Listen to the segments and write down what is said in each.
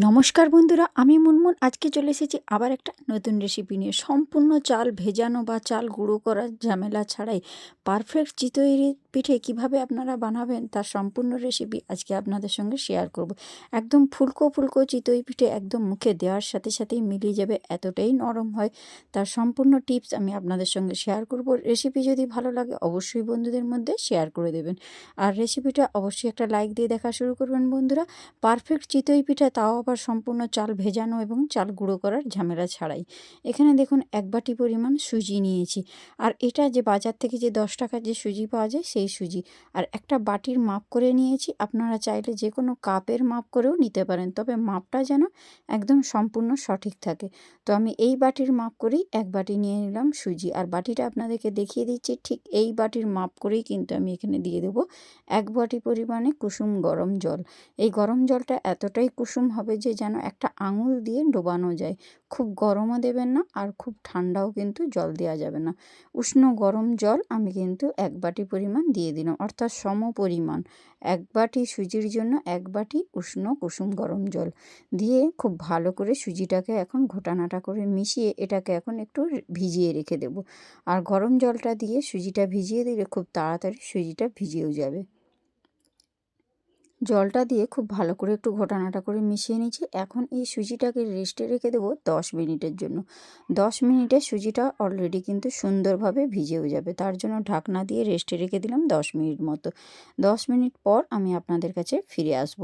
নমস্কার বন্ধুরা, আমি মুনমুন। আজকে চলে এসেছি আবার একটা নতুন রেসিপি নিয়ে। সম্পূর্ণ চাল ভেজানো বা চাল গুঁড়ো করার ঝামেলা ছাড়াই পারফেক্ট চিতই পিঠে কীভাবে আপনারা বানাবেন তার সম্পূর্ণ রেসিপি আজকে আপনাদের সঙ্গে শেয়ার করব। একদম ফুলকো ফুলকো চিতই পিঠে একদম মুখে দেওয়ার সাথে সাথেই মিলিয়ে যাবে, এতটাই নরম হয়। তার সম্পূর্ণ টিপস আমি আপনাদের সঙ্গে শেয়ার করব। রেসিপি যদি ভালো লাগে অবশ্যই বন্ধুদের মধ্যে শেয়ার করে দেবেন। আর রেসিপিটা অবশ্যই একটা লাইক দিয়ে দেখা শুরু করবেন বন্ধুরা। পারফেক্ট চিতই পিঠা তাও আবার সম্পূর্ণ চাল ভেজানো এবং চাল গুঁড়ো করার ঝামেলা ছাড়াই। এখানে দেখুন এক বাটি পরিমাণ সুজি নিয়েছি। আর এটা যে বাজার থেকে যে দশ টাকার যে সুজি পাওয়া যায় সেই সুজি। আর একটা বাটির মাপ করে নিয়েছি, আপনারা চাইলে যে কোনো কাপের মাপ করেও নিতে পারেন, তবে মাপটা যেন একদম সম্পূর্ণ সঠিক থাকে। তো আমি এই বাটির মাপ করেই এক বাটি নিয়ে নিলাম সুজি। আর বাটিটা আপনাদেরকে দেখিয়ে দিচ্ছি, ঠিক এই বাটির মাপ করেই কিন্তু আমি এখানে দিয়ে দেবো এক বাটি পরিমাণে কুসুম গরম জল। এই গরম জলটা এতটাই কুসুম হবে যে যেন একটা আঙুল দিয়ে ডোবানো যায়। খুব গরমও দেবেন না আর খুব ঠান্ডাও কিন্তু জল দেওয়া যাবে না। উষ্ণ গরম জল আমি কিন্তু এক বাটি পরিমাণ দিয়ে দিলাম অর্থাৎ সম পরিমাণ। এক বাটি সুজির জন্য এক বাটি উষ্ণ কুসুম গরম জল দিয়ে খুব ভালো করে সুজিটাকে এখন ঘোটানাটা করে মিশিয়ে এটাকে এখন একটু ভিজিয়ে রেখে দেব। আর গরম জলটা দিয়ে সুজিটা ভিজিয়ে দিলে খুব তাড়াতাড়ি সুজিটা ভিজিয়েও যাবে। জলটা দিয়ে খুব ভালো করে একটু ঘটানাটা করে মিশিয়ে নিচ্ছি। এখন এই সুজিটাকে রেস্টে রেখে দেবো দশ মিনিটের জন্য। দশ মিনিটে সুজিটা অলরেডি কিন্তু সুন্দরভাবে ভিজেও যাবে। তার জন্য ঢাকনা দিয়ে রেস্টে রেখে দিলাম দশ মিনিট মতো। দশ মিনিট পর আমি আপনাদের কাছে ফিরে আসব।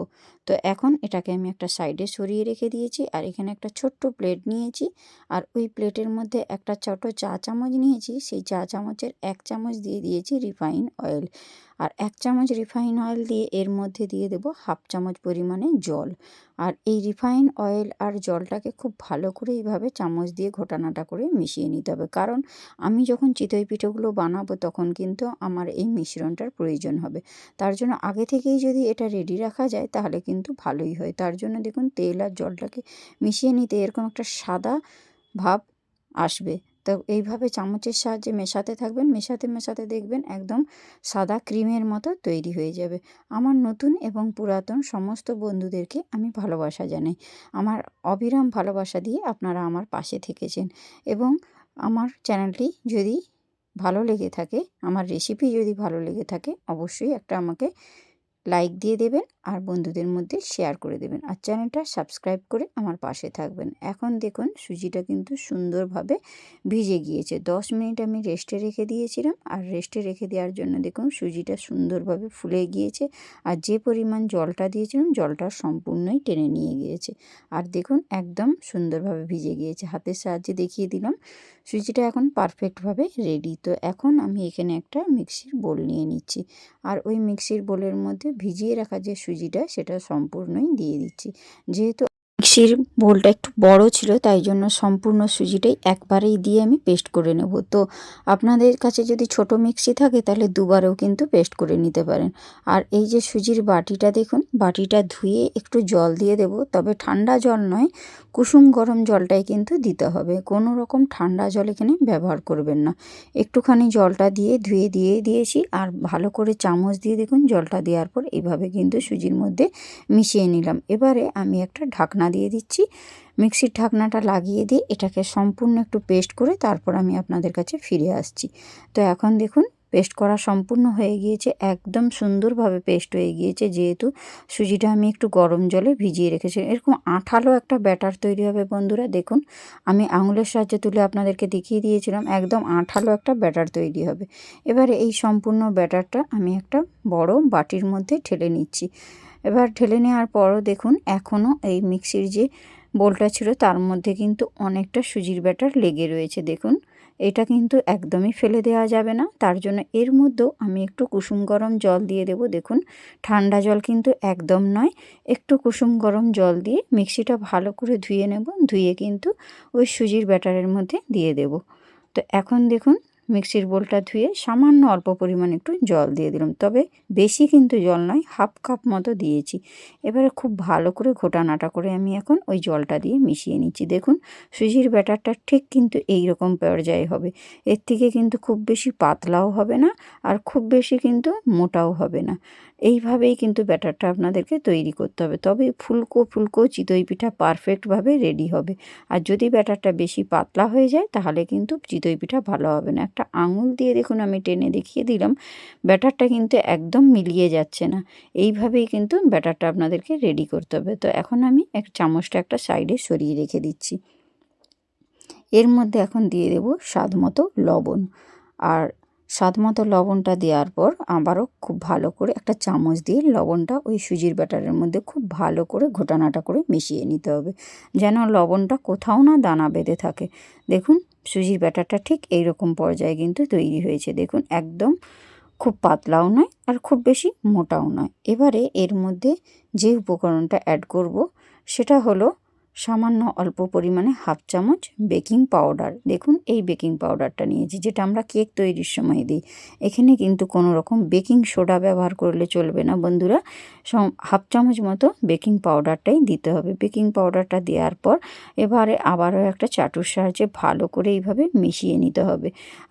তো এখন এটাকে আমি একটা সাইডে সরিয়ে রেখে দিয়েছি আর এখানে একটা ছোট্ট প্লেট নিয়েছি। আর ওই প্লেটের মধ্যে একটা ছোটো চা চামচ নিয়েছি। সেই চা চামচের এক চামচ দিয়ে দিয়েছি রিফাইন অয়েল আর এক চামচ রিফাইন অয়েল দিয়ে এর মধ্যে দিয়ে দেবো হাফ চামচ পরিমাণে জল। আর এই রিফাইন অয়েল আর জলটাকে খুব ভালো করে এইভাবে চামচ দিয়ে ঘোটানাটা করে মিশিয়ে নিতে হবে। কারণ আমি যখন চিতই পিঠেগুলো বানাবো তখন কিন্তু আমার এই মিশ্রণটার প্রয়োজন হবে। তার জন্য আগে থেকেই যদি এটা রেডি রাখা যায় তাহলে কিন্তু ভালোই হয়। তার জন্য দেখুন তেল আর জলটাকে মিশিয়ে নিতে এরকম একটা সাদা ভাব আসবে। তো এইভাবে চামচের সাহায্যে মেশাতে থাকবেন, মেশাতে মেশাতে দেখবেন একদম সাদা ক্রিমের মতো তৈরি হয়ে যাবে। আমার নতুন এবং পুরাতন সমস্ত বন্ধুদেরকে আমি ভালোবাসা জানাই। আমার অবিরাম ভালোবাসা দিয়ে আপনারা আমার পাশে থেকেছেন এবং আমার চ্যানেলটি যদি ভালো লেগে থাকে, আমার রেসিপি যদি ভালো লেগে থাকে, অবশ্যই একটা আমাকে লাইক দিয়ে দেবেন আর বন্ধুদের মধ্যে শেয়ার করে দেবেন। আর চ্যানেলটা সাবস্ক্রাইব করে আমার পাশে থাকবেন। এখন দেখুন, সুজিটা কিন্তু সুন্দরভাবে ভিজে গিয়েছে। দশ মিনিট আমি রেস্টে রেখে দিয়েছিলাম। আর রেস্টে রেখে দেওয়ার জন্য দেখুন, সুজিটা সুন্দরভাবে ফুলে গিয়েছে। আর যে পরিমাণ জলটা দিয়েছিলাম, জলটা সম্পূর্ণই টেনে নিয়ে গিয়েছে। আর দেখুন, একদম সুন্দরভাবে ভিজে গিয়েছে। হাতের সাহায্যে দেখিয়ে দিলাম, সুজিটা এখন পারফেক্টভাবে রেডি তো এখন আমি এখানে একটা মিক্সির বোল নিয়ে নিচ্ছি। আর ওই মিক্সির বোলের মধ্যে ভিজিয়ে রাখা যে সুজিটা সেটা সম্পূর্ণই দিয়ে দিচ্ছি। যেহেতু মিক্সির বোলটা একটু বড় ছিল, তাই জন্য সম্পূর্ণ সুজিটাই একবারেই দিয়ে আমি পেস্ট করে নেব। তো আপনাদের কাছে যদি ছোট মিক্সি থাকে, তাহলে দুবারেও কিন্তু পেস্ট করে নিতে পারেন। আর এই যে সুজির বাটিটা দেখুন, বাটিটা ধুয়ে একটু জল দিয়ে দেব, তবে ঠান্ডা জল নয়, কুসুম গরম জলটাই কিন্তু দিতে হবে। কোনো রকম ঠান্ডা জল এখানে ব্যবহার করবেন না। একটুখানি জলটা দিয়ে ধুয়ে দিয়ে দিয়েছি, আর ভালো করে চামচ দিয়ে দেখুন, জলটা দেওয়ার পর এইভাবে কিন্তু সুজির মধ্যে মিশিয়ে নিলাম। এবারে আমি একটা ঢাকনা দিয়ে দিচ্ছি। মিক্সির ঢাকনাটা লাগিয়ে দিয়ে এটাকে সম্পূর্ণ একটু পেস্ট করে তারপর আমি আপনাদের কাছে ফিরে আসছি। তো এখন দেখুন, পেস্ট করা সম্পূর্ণ হয়ে গিয়েছে, একদম সুন্দরভাবে পেস্ট হয়ে গিয়েছে। যেহেতু সুজিটা আমি একটু গরম জলে ভিজিয়ে রেখেছি, এরকম আঠালো একটা ব্যাটার তৈরি হবে বন্ধুরা। দেখুন, আমি আঙুলের সাহায্যে তুলে আপনাদেরকে দেখিয়ে দিয়েছিলাম, একদম আঠালো একটা ব্যাটার তৈরি হবে। এবারে এই সম্পূর্ণ ব্যাটারটা আমি একটা বড় বাটির মধ্যে ঠেলে নিচ্ছি। এবার ঠেলে নেওয়ার পরও দেখুন এখনও এই মিক্সির যে বোলটা ছিল তার মধ্যে কিন্তু অনেকটা সুজির ব্যাটার লেগে রয়েছে। দেখুন, এটা কিন্তু একদমই ফেলে দেওয়া যাবে না। তার জন্য এর মধ্যেও আমি একটু কুসুম গরম জল দিয়ে দেব। দেখুন, ঠান্ডা জল কিন্তু একদম নয়। একটু কুসুম গরম জল দিয়ে মিক্সিটা ভালো করে ধুয়ে নেব। ধুয়ে কিন্তু ওই সুজির ব্যাটারের মধ্যে দিয়ে দেব। তো এখন দেখুন মিক্সির বোলটা ধুয়ে সামান্য অল্প পরিমাণ একটু জল দিয়ে দিলাম। তবে বেশি কিন্তু জল নয়, হাফ কাপ মতো দিয়েছি। এবারে খুব ভালো করে ঘোটানাটা করে আমি এখন ওই জলটা দিয়ে মিশিয়ে নিচ্ছি। দেখুন, সুজির ব্যাটারটা ঠিক কিন্তু এই রকম পর্যায়ে হবে। এর থেকে কিন্তু খুব বেশি পাতলাও হবে না আর খুব বেশি কিন্তু মোটাও হবে না। এইভাবেই কিন্তু ব্যাটারটা আপনাদেরকে তৈরি করতে হবে। তবে ফুলকো ফুলকো চিতই পিঠা পারফেক্টভাবে রেডি হবে। আর যদি ব্যাটারটা বেশি পাতলা হয়ে যায়, তাহলে কিন্তু চিতই পিঠা ভালো হবে না। একটা আঙুল দিয়ে দেখুন, আমি টেনে দেখিয়ে দিলাম, ব্যাটারটা কিন্তু একদম মিলিয়ে যাচ্ছে না। এইভাবেই কিন্তু ব্যাটারটা আপনাদেরকে রেডি করতে হবে। তো এখন আমি এক চামচটা একটা সাইডে সরিয়ে রেখে দিচ্ছি। এর মধ্যে এখন দিয়ে দেব স্বাদ মতো লবণ। আর স্বাদ মতো লবণটা দেওয়ার পর আবারও খুব ভালো করে একটা চামচ দিয়ে লবণটা ওই সুজির ব্যাটারের মধ্যে খুব ভালো করে ঘোটানাটা করে মিশিয়ে নিতে হবে। যেন লবণটা কোথাও না দানা বেঁধে থাকে। দেখুন, সুজির ব্যাটারটা ঠিক এই রকম পর্যায়ে কিন্তু তৈরি হয়েছে। দেখুন, একদম খুব পাতলাও নয় আর খুব বেশি মোটাও নয়। এবারে এর মধ্যে যে উপকরণটা অ্যাড করব, সেটা হলো সামান্য অল্প পরিমাণে হাফ চামচ বেকিং পাউডার। দেখুন, এই বেকিং পাউডারটা নিয়েছি, যেটা আমরা কেক তৈরির সময় দিই। এখানে কিন্তু কোনো রকম বেকিং সোডা ব্যবহার করলে চলবে না বন্ধুরা। হাফ চামচ মতো বেকিং পাউডারটাই দিতে হবে। বেকিং পাউডারটা দেওয়ার পর এবারে আবারও একটা চাটুর সাহায্যে ভালো করে এইভাবে মিশিয়ে নিতে হবে।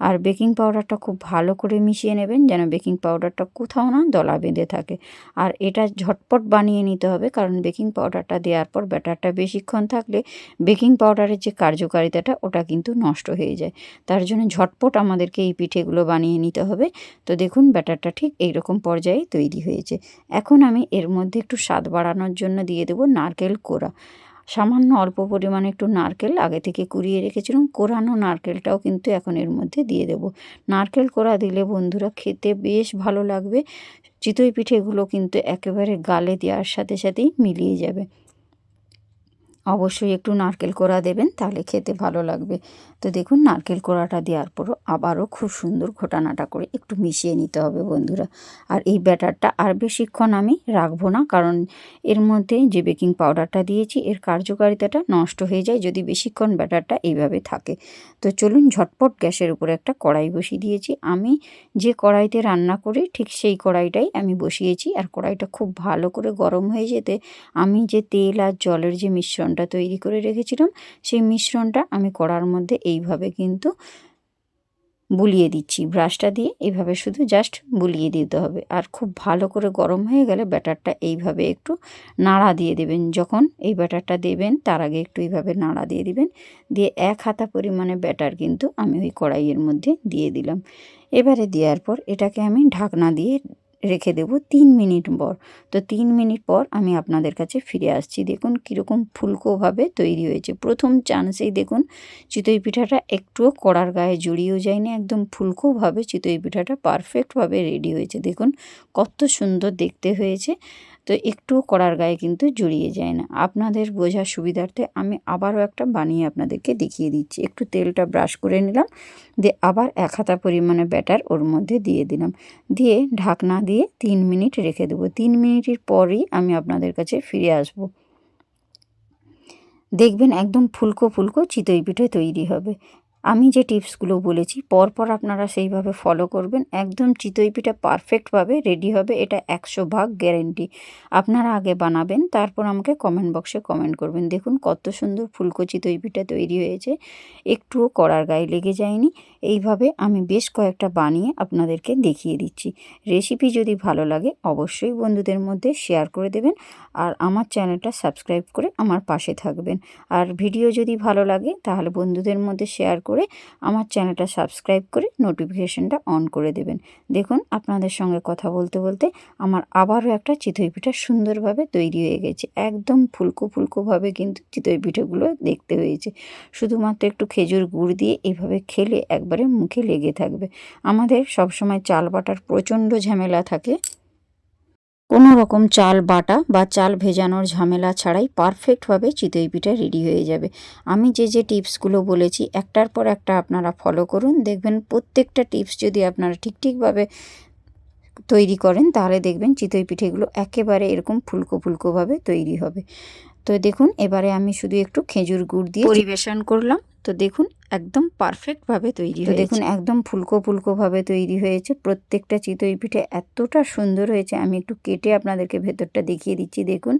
আর বেকিং পাউডারটা খুব ভালো করে মিশিয়ে নেবেন, যেন বেকিং পাউডারটা কোথাও না দলা বেঁধে থাকে। আর এটা ঝটপট বানিয়ে নিতে হবে, কারণ বেকিং পাউডারটা দেওয়ার পর ব্যাটারটা বেশিক্ষণ থাকলে বেকিং পাউডারের যে কার্যকারিতাটা, ওটা কিন্তু নষ্ট হয়ে যায়। তার জন্য ঝটপট আমাদেরকে এই পিঠেগুলো বানিয়ে নিতে হবে। তো দেখুন, ব্যাটারটা ঠিক এইরকম পর্যায়ে তৈরি হয়েছে। এখন আমি এর মধ্যে একটু স্বাদ বাড়ানোর জন্য দিয়ে দেবো নারকেল কোড়া। সামান্য অল্প পরিমাণে একটু নারকেল আগে থেকে কুড়িয়ে রেখেছিলাম। কোরানো নারকেলটাও কিন্তু এখন এর মধ্যে দিয়ে দেব। নারকেল কোড়া দিলে বন্ধুরা খেতে বেশ ভালো লাগবে। চিতই পিঠেগুলো কিন্তু একেবারে গালে দেওয়ার সাথে সাথেই মিলিয়ে যাবে। অবশ্যই একটু নারকেল কোড়া দেবেন তাহলে খেতে ভালো লাগবে। তো দেখুন, নারকেল কোড়াটা দেওয়ার পরও আবারও খুব সুন্দর ঘোটানাটা করে একটু মিশিয়ে নিতে হবে বন্ধুরা। আর এই ব্যাটারটা আর বেশিক্ষণ আমি রাখব না, কারণ এর মধ্যে যে বেকিং পাউডারটা দিয়েছি, এর কার্যকারিতাটা নষ্ট হয়ে যায় যদি বেশিক্ষণ ব্যাটারটা এইভাবে থাকে। তো চলুন, ঝটপট গ্যাসের উপরে একটা কড়াই বসিয়ে দিয়েছি। আমি যে কড়াইতে রান্না করি, ঠিক সেই কড়াইটাই আমি বসিয়েছি। আর কড়াইটা খুব ভালো করে গরম হয়ে যেতে আমি যে তেল আর জলের যে মিশ্রণটা তৈরি করে রেখেছিলাম, সেই মিশ্রণটা আমি কড়ার মধ্যে এইভাবে কিন্তু বুলিয়ে দিচ্ছি। ব্রাশটা দিয়ে এইভাবে শুধু জাস্ট বুলিয়ে দিতে হবে। আর খুব ভালো করে গরম হয়ে গেলে ব্যাটারটা এইভাবে একটু নাড়া দিয়ে দেবেন। যখন এই ব্যাটারটা দেবেন, তার আগে একটু এইভাবে নাড়া দিয়ে দিবেন। দিয়ে এক হাতা পরিমাণে ব্যাটার কিন্তু আমি ওই কড়াইয়ের মধ্যে দিয়ে দিলাম। এবারে দেওয়ার পর এটাকে আমি ঢাকনা দিয়ে রেখে দেব তিন মিনিট পর। তো তিন মিনিট পর আমি আপনাদের কাছে ফিরে আসছি। দেখুন কীরকম ফুলকোভাবে তৈরি হয়েছে। প্রথম চান্সেই দেখুন চিতই পিঠাটা একটুও কড়ার গায়ে জড়িয়েও যায়নি। একদম ফুলকোভাবে চিতই পিঠাটা পারফেক্টভাবে রেডি হয়েছে। দেখুন কত সুন্দর দেখতে হয়েছে। তো একটু কড়ার গায়ে কিন্তু জড়িয়ে যায় না। আপনাদের বোঝার সুবিধার্থে আমি আবারও একটা বানিয়ে আপনাদেরকে দেখিয়ে দিচ্ছি। একটু তেলটা ব্রাশ করে নিলাম। দিয়ে আবার এক হাতা পরিমাণে ব্যাটার ওর মধ্যে দিয়ে দিলাম। দিয়ে ঢাকনা দিয়ে তিন মিনিট রেখে দেবো। তিন মিনিটের পরই আমি আপনাদের কাছে ফিরে আসব। দেখবেন একদম ফুলকো ফুলকো চিতই পিঠে তৈরি হবে। আমি যে টিপসগুলো বলেছি, পরপর আপনারা সেইভাবে ফলো করবেন। একদম চিতই পিঠা পারফেক্টভাবে রেডি হবে, এটা একশো ভাগ গ্যারেন্টি আপনারা আগে বানাবেন, তারপর আমাকে কমেন্ট বক্সে কমেন্ট করবেন। দেখুন কত সুন্দর ফুলকো চিতই পিঠা তৈরি হয়েছে। একটুও কড়ার গায়ে লেগে যায়নি। এইভাবে আমি বেশ কয়েকটা বানিয়ে আপনাদেরকে দেখিয়ে দিচ্ছি। রেসিপি যদি ভালো লাগে, অবশ্যই বন্ধুদের মধ্যে শেয়ার করে দেবেন আর আমার চ্যানেলটা সাবস্ক্রাইব করে আমার পাশে থাকবেন। আর ভিডিও যদি ভালো লাগে, তাহলে বন্ধুদের মধ্যে শেয়ার করে আমার চ্যানেলটা সাবস্ক্রাইব করে নোটিফিকেশানটা অন করে দেবেন। দেখুন, আপনাদের সঙ্গে কথা বলতে বলতে আমার আবারও একটা চিতই পিঠা সুন্দরভাবে তৈরি হয়ে গেছে। একদম ফুলকো ফুলকোভাবে কিন্তু চিতই পিঠেগুলো দেখতে হয়েছে। শুধুমাত্র একটু খেজুর গুড় দিয়ে এভাবে খেলে একবারে মুখে লেগে থাকবে। আমাদের সবসময় চাল বাটার প্রচণ্ড ঝামেলা থাকে। কোনো রকম চাল বাটা বা চাল ভেজানোর ঝামেলা ছাড়াই পারফেক্টভাবে চিতই পিঠা রেডি হয়ে যাবে। আমি যে যে টিপসগুলো বলেছি, একটার পর একটা আপনারা ফলো করুন। দেখবেন প্রত্যেকটা টিপস যদি আপনারা ঠিক ঠিকভাবে তৈরি করেন, তাহলে দেখবেন চিতই পিঠেগুলো একেবারে এরকম ফুলকো ফুলকোভাবে তৈরি হবে। তো দেখুন এবারে আমি শুধু একটু খেজুর গুড় দিয়ে পরিবেশন করলাম। তো দেখুন একদম পারফেক্টভাবে তৈরি হয়েছে। দেখুন একদম ফুলকো ফুলকোভাবে তৈরি হয়েছে। প্রত্যেকটা চিতই পিঠে এতটা সুন্দর হয়েছে। আমি একটু কেটে আপনাদেরকে ভেতরটা দেখিয়ে দিচ্ছি। দেখুন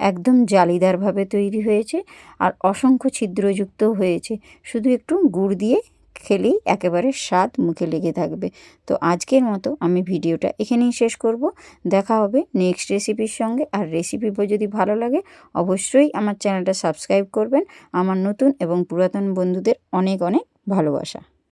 একদম জালিদারভাবে তৈরি হয়েছে। আর অসংখ্য ছিদ্রযুক্ত হয়েছে। শুধু একটু গুড় দিয়ে খেলেই একেবারে স্বাদ মুখে লেগে থাকবে। তো আজকের মতো আমি ভিডিওটা এখানেই শেষ করব। দেখা হবে নেক্সট রেসিপির সঙ্গে। আর রেসিপি যদি ভালো লাগে, অবশ্যই আমার চ্যানেলটা সাবস্ক্রাইব করবেন। আমার নতুন এবং পুরাতন বন্ধুদের অনেক অনেক ভালোবাসা।